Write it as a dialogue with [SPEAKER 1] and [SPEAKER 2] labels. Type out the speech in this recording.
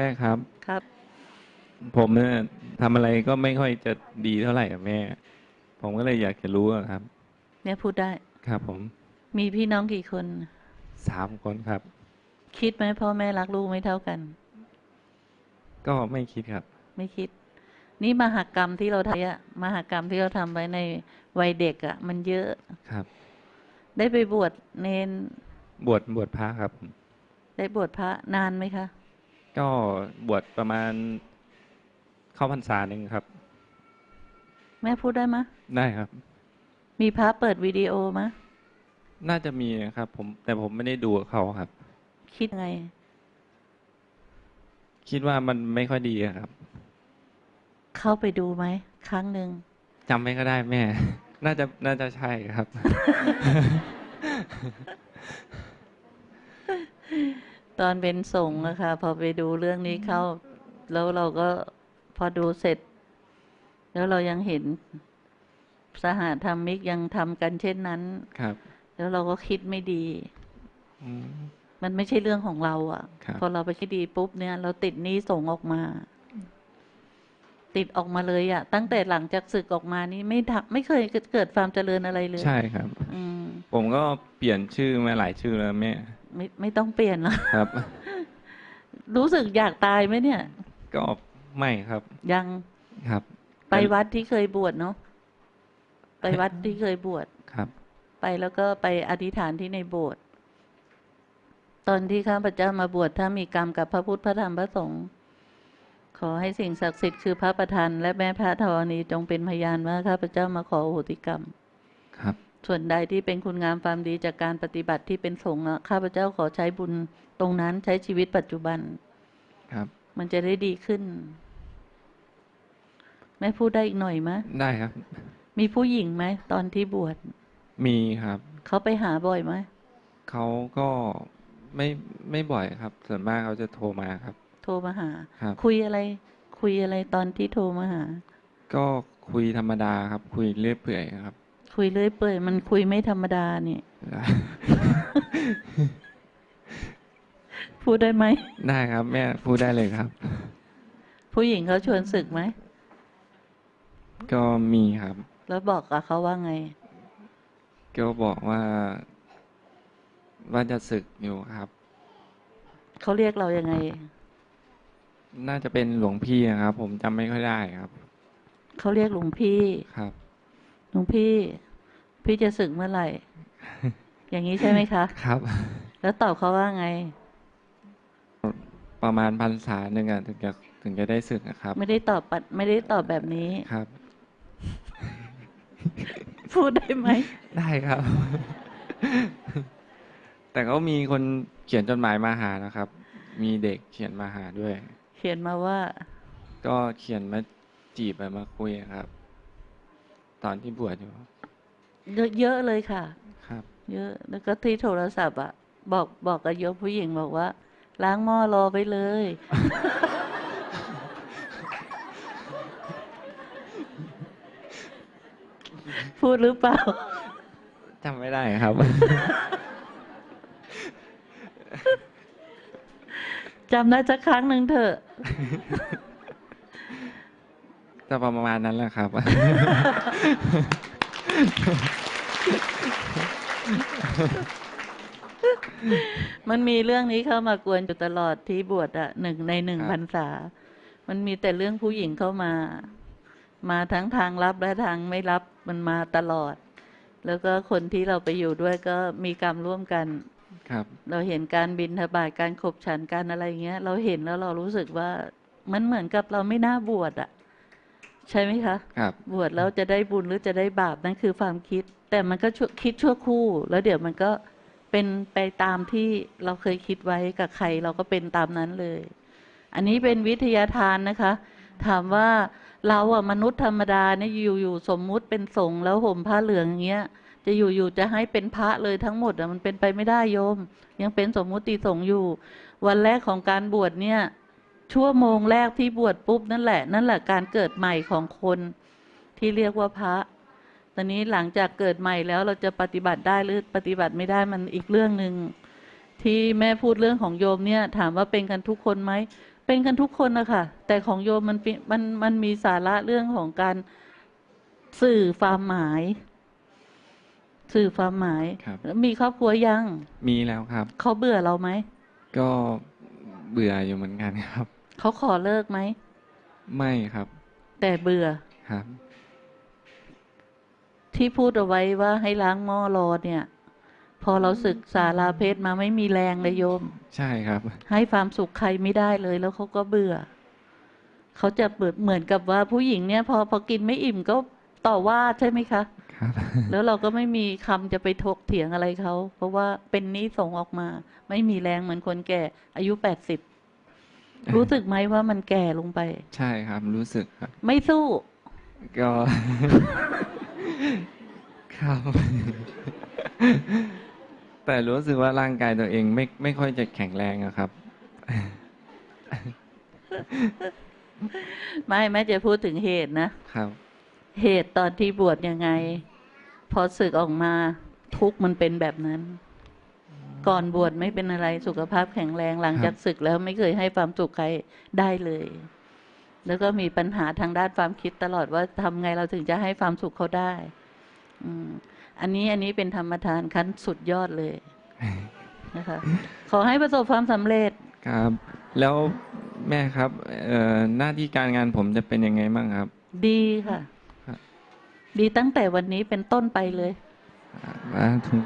[SPEAKER 1] แม่ครับ
[SPEAKER 2] ครับ
[SPEAKER 1] ผมเนี่ยทำอะไรก็ไม่ค่อยจะดีเท่าไหร่อะแม่ ผมก็เลยอยากจะรู้อะครับ
[SPEAKER 2] เนี่ยพูดได้
[SPEAKER 1] ครับ ผม
[SPEAKER 2] มีพี่น้องกี่คน
[SPEAKER 1] สามคนครับ
[SPEAKER 2] คิดไหมพ่อแม่รักลูกไม่เท่ากัน
[SPEAKER 1] ก็ไม่คิดครับ
[SPEAKER 2] ไม่คิด นี่มหากรรมที่เราทำอะมหากรรมที่เราทำไว้ในวัยเด็กอะมันเยอะ
[SPEAKER 1] ครับ
[SPEAKER 2] ได้ไปบวชเนน
[SPEAKER 1] บวชบวชพระครับ
[SPEAKER 2] ได้บวชพระนานไหมคะ
[SPEAKER 1] ก็บวชประมาณเข้าพรรษาหนึ่งครับ
[SPEAKER 2] แม่พูดได้มะ
[SPEAKER 1] ได้ครับ
[SPEAKER 2] มีพระเปิดวิดีโอมะ
[SPEAKER 1] น่าจะมีนะครับ ผมแต่ผมไม่ได้ดูกับเขาครับ
[SPEAKER 2] คิดไง
[SPEAKER 1] คิดว่ามันไม่ค่อยดีอะครับ
[SPEAKER 2] เข้าไปดูไหม ครั้งหนึ่ง
[SPEAKER 1] จำไม่ก็ได้แม่ น่าจะน่าจะใช่ครับ
[SPEAKER 2] ตอนเป็นสงฆ์อะค่ะพอไปดูเรื่องนี้เข้า แล้วเราก็พอดูเสร็จ แล้วเรายังเห็นสหธรรมิกยังทำกันเช่นนั้น
[SPEAKER 1] ครับ
[SPEAKER 2] แล้วเราก็คิดไม่ดี
[SPEAKER 1] อืม
[SPEAKER 2] มันไม่ใช่เรื่องของเราอะ่ะ
[SPEAKER 1] ครับ
[SPEAKER 2] พอเราไปคิดดีปุ๊บเนี่ย เราติดหนี้ส่งออกมา ติดออกมาเลยอะ่ะ ตั้งแต่หลังจากศึกออกมานี่ไม่ทำไม่เคยเกิดความเจริญอะไรเลย
[SPEAKER 1] ใช่ครับ
[SPEAKER 2] อืม
[SPEAKER 1] ผมก็เปลี่ยนชื่อมาหลายชื่อแล้วแม่
[SPEAKER 2] ไม่ไม่ต้องเปลี่ยนหรอก
[SPEAKER 1] ครับ
[SPEAKER 2] รู้สึกอยากตายไหมเนี่ย
[SPEAKER 1] ก็ไม่ครับ
[SPEAKER 2] ยัง
[SPEAKER 1] ครับ
[SPEAKER 2] ไปวัดที่เคยบวชเนาะไปวัดที่เคยบวช
[SPEAKER 1] ครับ
[SPEAKER 2] ไปแล้วก็ไปอธิษฐานที่ในโบสถ์ตอนที่ข้าพเจ้ามาบวชถ้ามีกรรมกับพระพุทธพระธรรมพระสงฆ์ขอให้สิ่งศักดิ์สิทธิ์คือพระประธานและแม่พระธรณีจงเป็นพยานว่าข้าพเจ้ามาขอโหติกรรม
[SPEAKER 1] ครับ
[SPEAKER 2] ส่วนใดที่เป็นคุณงามความดีจากการปฏิบัติที่เป็นสงฆ์อะข้าพเจ้าขอใช้บุญตรงนั้นใช้ชีวิตปัจจุบัน
[SPEAKER 1] ครับ
[SPEAKER 2] มันจะได้ดีขึ้น แม่พูดได้อีกหน่อยมะ
[SPEAKER 1] ได้ครับ
[SPEAKER 2] มีผู้หญิงไหมตอนที่บวช
[SPEAKER 1] มีครับ
[SPEAKER 2] เขาไปหาบ่อยไหม
[SPEAKER 1] เขาก็ไม่ไม่บ่อยครับ ส่วนมากเขาจะโทรมาครับ
[SPEAKER 2] โทรมาหา
[SPEAKER 1] ครับ
[SPEAKER 2] คุยอะไร คุยอะไรตอนที่โทรมาหา
[SPEAKER 1] ก็คุยธรรมดาครับ คุยเรื่อยเปื่อยครับ
[SPEAKER 2] คุยเรื่อยเปื่อยมันคุยไม่ธรรมดาเนี่ยพูดได้ไหม
[SPEAKER 1] ได้ครับ แม่พูดได้เลยครับ
[SPEAKER 2] ผู้หญิงเขาชวนศึกไหม
[SPEAKER 1] ก็มีครับ
[SPEAKER 2] แล้วบอกกับเขาว่าไง
[SPEAKER 1] ก็บอกว่า ว่าจะศึกอยู่ครับ
[SPEAKER 2] เขาเรียกเรายังไง
[SPEAKER 1] น่าจะเป็นหลวงพี่อะครับ ผมจำไม่ค่อยได้ครับ
[SPEAKER 2] เขาเรียกหลวงพี่
[SPEAKER 1] ครับ
[SPEAKER 2] หลวงพี่ พี่จะศึกเมื่อไหร่ อย่างนี้ใช่ไหมคะ
[SPEAKER 1] ครับ
[SPEAKER 2] แล้วตอบเขาว่าไง
[SPEAKER 1] ประมาณพรรษาหนึ่งอะถึงจะถึงจะได้ศึกอะครับ
[SPEAKER 2] ไม่ได้ตอบปัดไม่ได้ตอบแบบนี้
[SPEAKER 1] ครับ
[SPEAKER 2] พูดได้ไหม
[SPEAKER 1] ได้ครับ แต่ก็มีคนเขียนจดหมายมาหานะครับ มีเด็กเขียนมาหาด้วย
[SPEAKER 2] เขียนมาว่า
[SPEAKER 1] ก็เขียนมาจีบไปมาคุยอะครับ ตอนที่บวชอยู่
[SPEAKER 2] เยอะเยอะเลยค่ะ
[SPEAKER 1] ครับ
[SPEAKER 2] เยอะแล้วก็ที่โทรศัพท์อะบอกบอกกับโยมผู้หญิงบอกว่า ล้างหม้อรอไปเลย พูดหรือเปล่า
[SPEAKER 1] จำไม่ได้ครับ
[SPEAKER 2] จำได้สักครั้งหนึ่งเถอะ
[SPEAKER 1] จะประมาณนั้นแหละครับ
[SPEAKER 2] มันมีเรื่องนี้เข้ามากวนอยู่ตลอดที่บวชอะหนึ่งในหนึ่ง
[SPEAKER 1] ครับ
[SPEAKER 2] พรรษา มันมีแต่เรื่องผู้หญิงเข้ามา มาทั้งทางรับและทางไม่รับมันมาตลอด แล้วก็คนที่เราไปอยู่ด้วยก็มีกรรมร่วมกัน
[SPEAKER 1] ครับ
[SPEAKER 2] เราเห็นการบินทบาทการขบฉันการอะไรเงี้ย เราเห็นแล้วเรารู้สึกว่ามันเหมือนกับเราไม่น่าบวชอะ ใช่ไหมคะ
[SPEAKER 1] ครับ
[SPEAKER 2] บวชแล้วจะได้บุญหรือจะได้บาปนั่นคือความคิด แต่มันก็ชั่วคิดชั่วคู่ แล้วเดี๋ยวมันก็เป็นไปตามที่เราเคยคิดไว้กับใครเราก็เป็นตามนั้นเลย อันนี้เป็นวิทยาทานนะคะ ถามว่าเราอะมนุษย์ธรรมดาเนี่ยอยู่ๆสมมุติเป็นสงฆ์แล้วห่มผ้าเหลืองอย่างเงี้ย จะอยู่ๆจะให้เป็นพระเลยทั้งหมดอะมันเป็นไปไม่ได้โยม ยังเป็นสมมุติสงฆ์อยู่ วันแรกของการบวชเนี่ย ชั่วโมงแรกที่บวชปุ๊บนั่นแหละ นั่นแหละการเกิดใหม่ของคนที่เรียกว่าพระ ตอนนี้หลังจากเกิดใหม่แล้วเราจะปฏิบัติได้หรือปฏิบัติไม่ได้มันอีกเรื่องหนึ่งที่แม่พูดเรื่องของโยมเนี่ย ถามว่าเป็นกันทุกคนไหมเป็นกันทุกคนนะคะแต่ของโยมมันเป็นมันมันมีสาระเรื่องของการสื่อความหมาย สื่อความหมาย
[SPEAKER 1] ครับ
[SPEAKER 2] แล้วมีครอบครัวยัง
[SPEAKER 1] มีแล้วครับ
[SPEAKER 2] เขาเบื่อเราไหม
[SPEAKER 1] ก็เบื่ออยู่เหมือนกันครับ
[SPEAKER 2] เขาขอเลิกไหม
[SPEAKER 1] ไม่ครับ
[SPEAKER 2] แต่เบื่อ
[SPEAKER 1] ครับ
[SPEAKER 2] ที่พูดเอาไว้ว่าให้ล้างหม้อรอเนี่ย พอเราศึกษาลาเพศมาไม่มีแรงเลยโยม
[SPEAKER 1] ใช่ครับ
[SPEAKER 2] ให้ความสุขใครไม่ได้เลย แล้วเขาก็เบื่อเขาจะเปิดเหมือนกับว่าผู้หญิงเนี่ย พอพอกินไม่อิ่มก็ต่อว่าใช่ไหมคะ
[SPEAKER 1] ครับ
[SPEAKER 2] แล้วเราก็ไม่มีคำจะไปถกเถียงอะไรเขาเพราะว่าเป็นนี้ส่งออกมา ไม่มีแรงเหมือนคนแก่ อายุแปดสิบ รู้สึกไหมว่ามันแก่ลงไป
[SPEAKER 1] ใช่ครับรู้สึกครับ
[SPEAKER 2] ไม่สู้
[SPEAKER 1] ก็ ครับ แต่รู้สึกว่าร่างกายตัวเองไม่ไม่ค่อยจะแข็งแรงอะครับ
[SPEAKER 2] ไม่แม่จะพูดถึงเหตุนะ
[SPEAKER 1] ครับ
[SPEAKER 2] เหตุตอนที่บวชยังไง พอศึกออกมาทุกข์มันเป็นแบบนั้น ก่อนบวชไม่เป็นอะไรสุขภาพแข็งแรงหลังจากศึกแล้วไม่เคยให้ความสุขใครได้เลย แล้วก็มีปัญหาทางด้านความคิดตลอดว่าทำไงเราถึงจะให้ความสุขเขาได้ อืมอันนี้อันนี้เป็นธรรมทานขั้นสุดยอดเลยนะคะขอให้ประสบความสำเร็จ
[SPEAKER 1] ครับ แล้วแม่ครับเอ่อหน้าที่การงานผมจะเป็นยังไงบ้างครับ
[SPEAKER 2] ดีค่ะ
[SPEAKER 1] ครับ
[SPEAKER 2] ดีตั้งแต่วันนี้เป็นต้นไปเลย
[SPEAKER 1] อ่าถูก